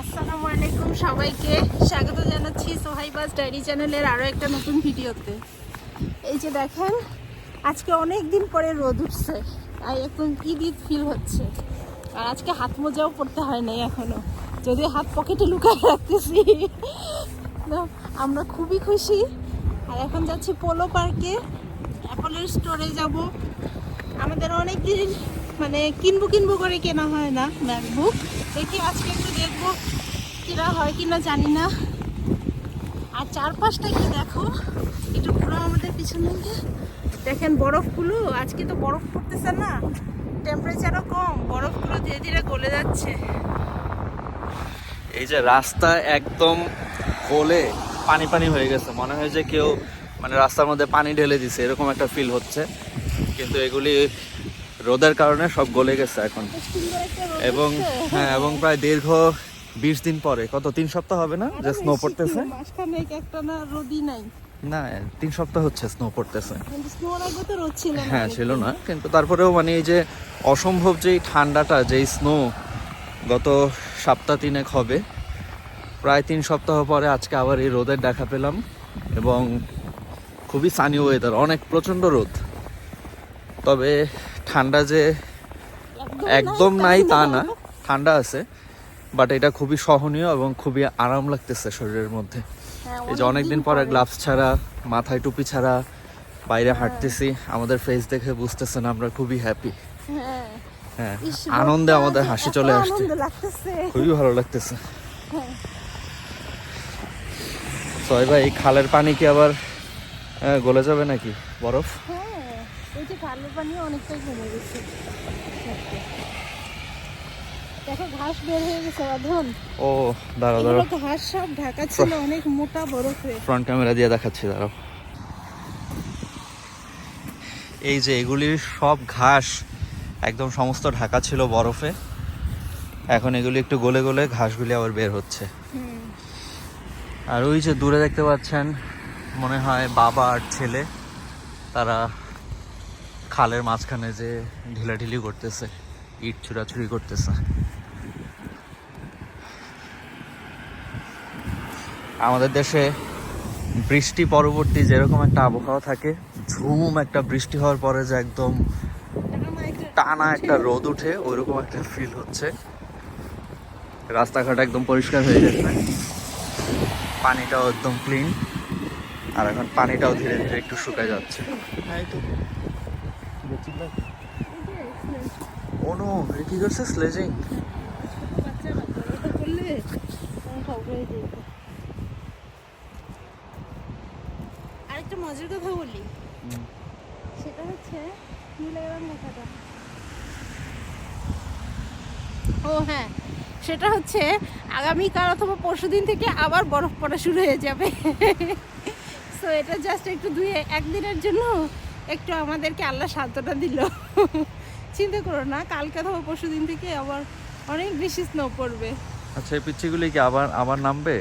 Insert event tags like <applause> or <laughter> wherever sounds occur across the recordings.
আসসালামু আলাইকুম সবাইকে। স্বাগত জানাচ্ছি সোহাইবাস ডায়েরি চ্যানেলের আরও একটা নতুন ভিডিওতে। এই যে দেখেন, আজকে অনেক দিন পরে রোদ উঠছে। তাই একদম ঈদ ঈদ ফিল হচ্ছে? আর আজকে হাত মোজাও পড়তে হয় নাই এখনও। যদি হাত পকেটে লুকায় রাখতেছি। আমরা খুবই খুশি। আর এখন যাচ্ছি পোলো পার্কে অ্যাপলের স্টোরে যাব। আমাদের অনেক দিন মানে কিনবো কিনবো করে কেনা হয় না ম্যাকবুক দেখি আজকে একটু দেখব কিনা হয় কিনা জানি না। আর চারপাশটা কি দেখো, একটু ঘুরো আমাদের পিছনে। দেখেন বরফগুলো, আজকে তো বরফ পড়তেছে না টেম্পারেচারও কম, বরফগুলো ধীরে ধীরে গলে যাচ্ছে। এই যে রাস্তা একদম গলে পানি পানি হয়ে গেছে, মনে হয় যে কেউ মানে রাস্তার মধ্যে পানি ঢেলে দিছে, এরকম একটা ফিল হচ্ছে। কিন্তু এগুলি রোদের কারণে সব গলে গেছে এখন। এবং হ্যাঁ এবং প্রায় দীর্ঘ বিশ দিন পরে, কত, তিন সপ্তাহ হবে না? যে স্নো পড়তেছে? না, তিন সপ্তাহ হচ্ছে স্নো পড়তেছে। হ্যাঁ ছিল না, কিন্তু তারপরেও মানে এই যে অসম্ভব যেই ঠান্ডাটা যেই স্নো গত সপ্তাহ তিনেক হবে, প্রায় তিন সপ্তাহ পরে আজকে আবার এই রোদের দেখা পেলাম এবং খুবই সানি ওয়েদার অনেক প্রচণ্ড রোদ। তবে ঠান্ডা যে একদম নাই তা না ঠান্ডা আছে বাট এটা খুবই সহনীয় এবং খুবই আরাম লাগতেছে শরীরের মধ্যে। হ্যাঁ, এই যে অনেকদিন পরে গ্লাভস ছাড়া মাথায় টুপি ছাড়া বাইরে হাঁটতেছি আমাদের ফেস দেখে বুঝতেছেন আমরা খুবই হ্যাপি হ্যাঁ। হ্যাঁ আনন্দে আমাদের হাসি চলে আসছে। খুবই ভালো লাগতেছে। হ্যাঁ। সবাই ভাই এই খালের পানি কি আবার গলে যাবে নাকি? বরফ? ওই পানি অনেকটাই কমে গেছে। দেখো ঘাস বের হয়ে গেছে বাঁধন ও দাঁড়াও দাঁড়াও। ঘাস সব ঢাকা ছিল অনেক মোটা বরফে ফ্রন্ট ক্যামেরা দিয়ে দেখাচ্ছি দাঁড়াও। এই যে এগুলির সব ঘাস একদম সমস্ত ঢাকা ছিল বরফে। এখন এগুলি একটু গলে গলে ঘাসগুলি আবার বের হচ্ছে। আর ওই যে দূরে দেখতে পাচ্ছেন মনে হয় বাবা আর ছেলে তারা খালের মাঝখানে যে ঢিলাঢিলি করতেছে, ইট ছুড়াছুড়ি করতেছে। আমাদের দেশে বৃষ্টি পরবর্তী যেরকম একটা আবহাওয়া থাকে ঝুম একটা বৃষ্টি হওয়ার পরে যে একদম টানা একটা রোদ উঠে, ওইরকম একটা ফিল হচ্ছে। রাস্তাঘাট একদম পরিষ্কার হয়ে গেছে। পানিটাও একদম ক্লিন আর এখন পানিটাও ধীরে ধীরে একটু শুকায় যাচ্ছে। ও নো কি করছে? স্লেজিং আরেকটা মজার কথা বলি। সেটা হচ্ছে নীল এবং লেখাটা। ও হ্যাঁ সেটা হচ্ছে আগামীকাল অথবা পরশু দিন থেকে আবার বরফ পড়া শুরু হয়ে যাবে। <laughs> সো এটা জাস্ট একটু দুই একদিনের জন্য একটু আমাদেরকে আল্লাহ সান্ত্বনা দিল। চিন্তা করো না কালকে অথবা পরশুদিন থেকে আবার অনেক বেশি স্নো পড়বে। আচ্ছা এই পিচ্ছিগুলি কি আবার আবার নামবে?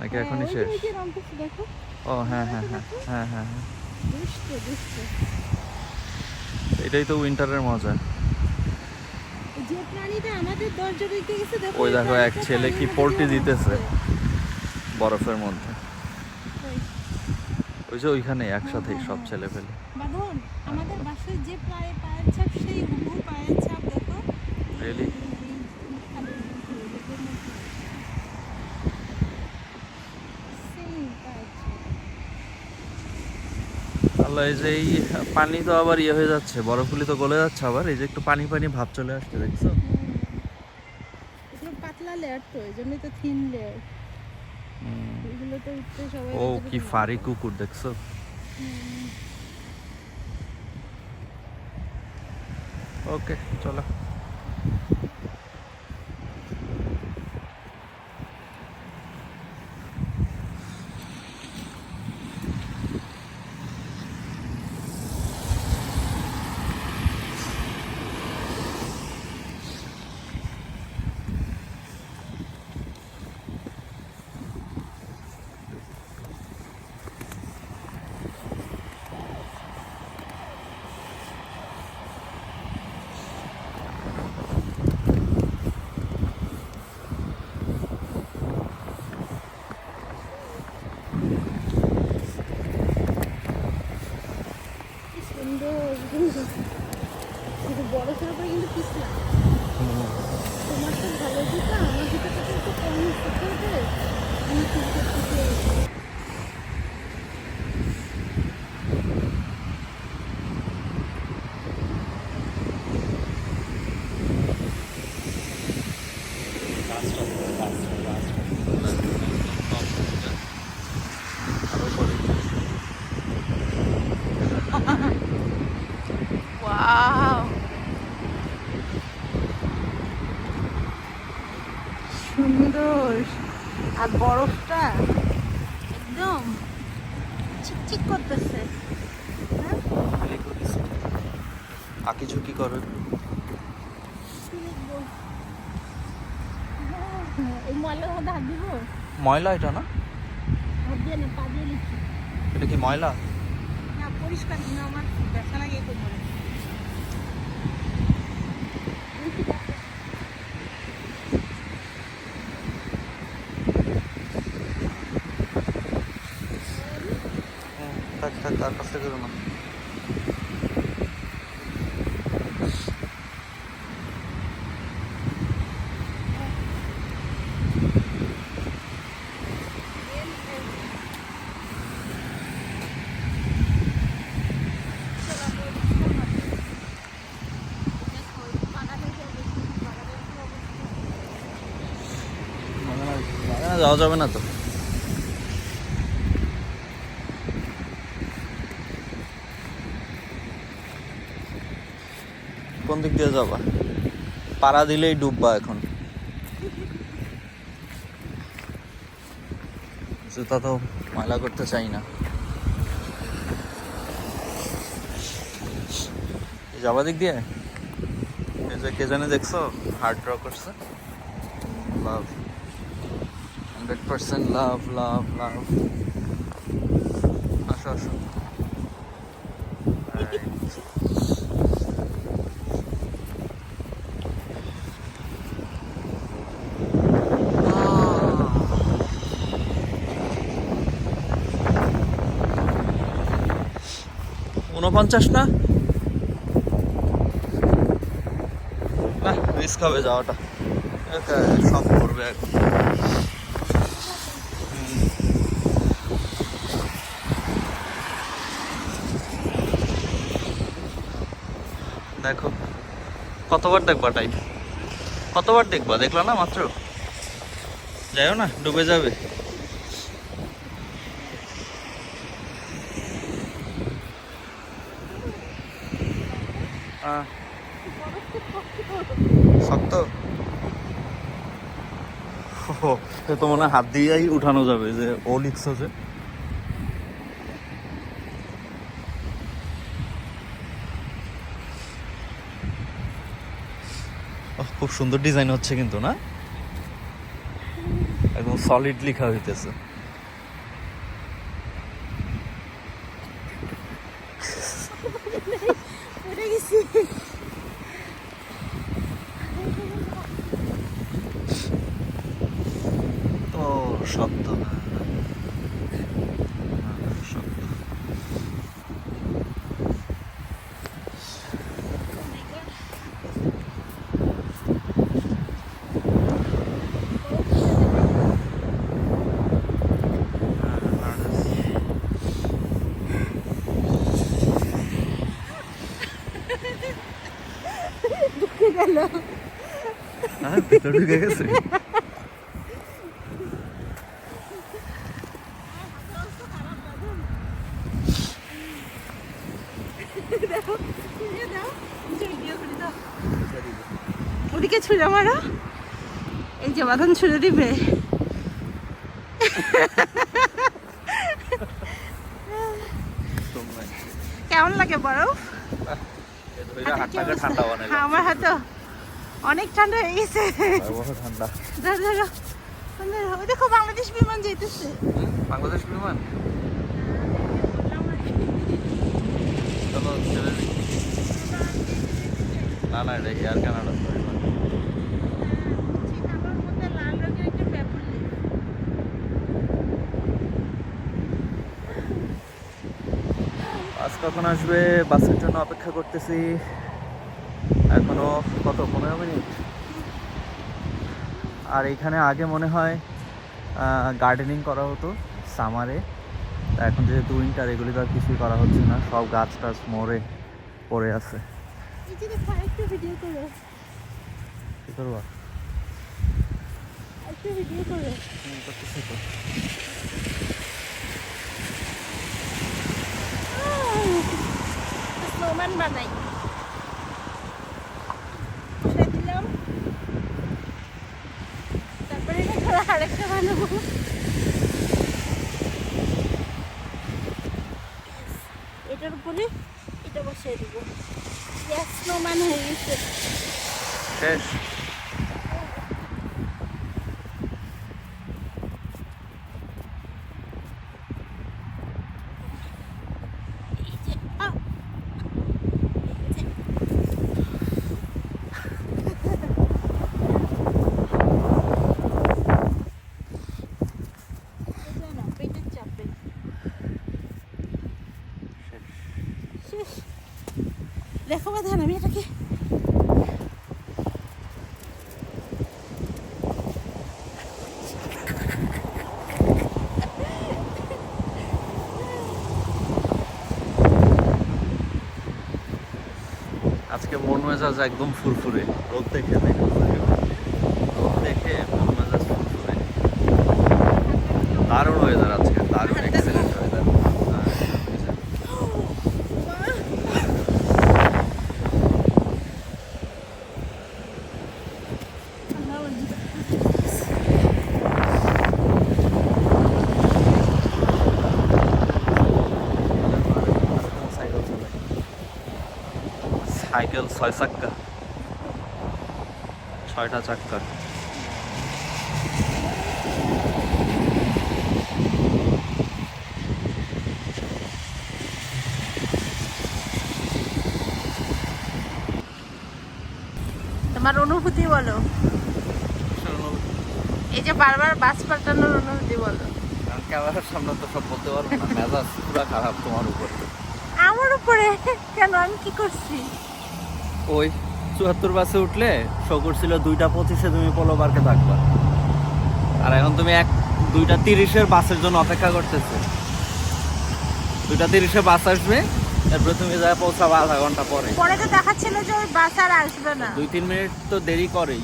নাকি হ্যাঁ, এখনই শেষ? ও হ্যাঁ হ্যাঁ হ্যাঁ হ্যাঁ হ্যাঁ হ্যাঁ। এটাই তো উইন্টারের মজা। যে প্রাণীটা আমাদের দরজা দিতে গেছে দেখো ওই দেখো এক ছেলে কি পোল্ট্রি দিতেছে। বরফের মধ্যে। ওই যে ওইখানে একসাথে সব। ছেলে পেলে বাঁধন আমাদের বাসায় যে প্রায় পায়ের ছাপ সেই হুবহু পায়ের ছাপ দেখো। রিয়েলি Same পায়ের ছাপ। আল্লাহ এই যে এই পানি তো আবার ইয়ে হয়ে যাচ্ছে বরফগুলি তো গলে যাচ্ছে আবার এই যে একটু পানি পানি ভাব চলে আসছে দেখছ? পাতলা লেয়ার তো এই জন্যই তো থিন লেয়ার ও কি ফারি। কুকুর দেখছ? ওকে চলো। চিকচিক করতেছে? আঁকি ঝুঁকি করো ময়লা এটা না? এটা কি ময়লা? না পরিষ্কার না আমার ব্যথা লাগে তার কাছ থেকে না যাওয়া যাবে না তো। যাবা পাড়া দিলেই ডুববা এখন। জুতা তো ময়লা করতে চাই না। যাবা দিক দিয়ে। এই যে কে জানে দেখছ হার্ড ড্র করছে। লাভ হান্ড্রেড পার্সেন্ট লাভ লাভ লাভ আসো আসো। উনপঞ্চাশ না? রিস্ক হবে যাওয়াটা। সব করবে এখন দেখো, কতবার দেখবা টাইম কতবার দেখবা? দেখল না মাত্র? যাইও না, ডুবে যাবে। আহ, শক্ত তো মনে হাত দিয়েই উঠানো যাবে যে ও লিখছে যে। খুব সুন্দর ডিজাইন হচ্ছে কিন্তু না? একদম সলিড লেখা হইতেছে। ও শব্দ ঢুকে গেল ভিতর ঢুকে গেছে। ওদিকে ছুঁড়ে মারো। এই যে বাঁধন ছুঁড়ে দিবে। কেমন লাগে বরফ হাতটাকে ঠান্ডা বানাইলাম হ্যাঁ, আমার হাতে অনেক ঠান্ডা হয়ে গেছে। ঠান্ডা। ধরো ধরো। ধরো। ওই দেখো বাংলাদেশ বিমান যেতেছে। বাংলাদেশ বিমান। না না এটা এয়ার কানাডা চিটাগোর মধ্যে লাল রঙের একটা পেপার লেখা। বাস কখন আসবে বাসের জন্য অপেক্ষা করতেছি। এখনও কত পনেরো মিনিট? আর এখানে আগে মনে হয় গার্ডেনিং করা হতো সামারে তা এখন যেহেতু উইন্টার এগুলি তো আর কিছুই করা হচ্ছে না। সব গাছ টাছ মরে পড়ে আছে। কি করব? করতেছি তো। স্নোম্যান বানাই। বসাই দিলাম। তারপরে আরেকটা বানাবো। এটার উপরে এটা বসিয়ে দেবো। স্নোম্যান হয়ে গেছে। শেষ এই যে আ! এই যে। এই যে না, পেটের চাপে। শেষ। দেখো বাধান আমি এটাকে আজকে মন মেজাজ একদম ফুরফুরে। রোদ দেখে দেখো রোদ দেখে মন মেজাজ ফুরফুরে দারুণ ওয়েদার আজকে দারুণ এক্সেলেন্ট ওয়েদার সাইকেল চালাই সাইকেল ছয় চাক্কা। ছয়টা চাক্কা। তোমার অনুভূতি বলো। এই যে বারবার বাস পাল্টানোর অনুভূতি বলো। ক্যামেরার সামনে তো সব বলতে পারব না। মেজাজ পুরো খারাপ তোমার উপর। আমার উপরে? কেন? আমি কি করছি? ওই চুয়াত্তর বাসে উঠলে শো করছিল দুইটা পঁচিশে তুমি পোলো পার্কে থাকবা। আর এখন তুমি এক দুইটা তিরিশের বাসের জন্য অপেক্ষা করতেছো। দুইটা তিরিশে বাস আসবে তারপরে তুমি যা পৌঁছাবা আধা ঘণ্টা পরে। পরে তো দেখাচ্ছিল যে ওই বাস আর আসবে না। দুই তিন মিনিট তো দেরি করেই।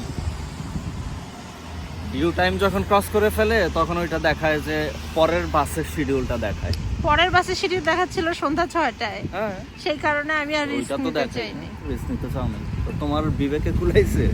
ডিউ টাইম যখন ক্রস করে ফেলে তখন ওইটা দেখায় যে পরের বাসের শিডিউলটা দেখায়। পরের বাসের শিডিউল দেখাচ্ছিল সন্ধ্যা ছয়টায়। হ্যাঁ। সেই কারণে আমি আর রিস্ক নিতে চাইনি। রিস্ক নিতে চাও না। তো তোমার বিবেকে কুলাইছে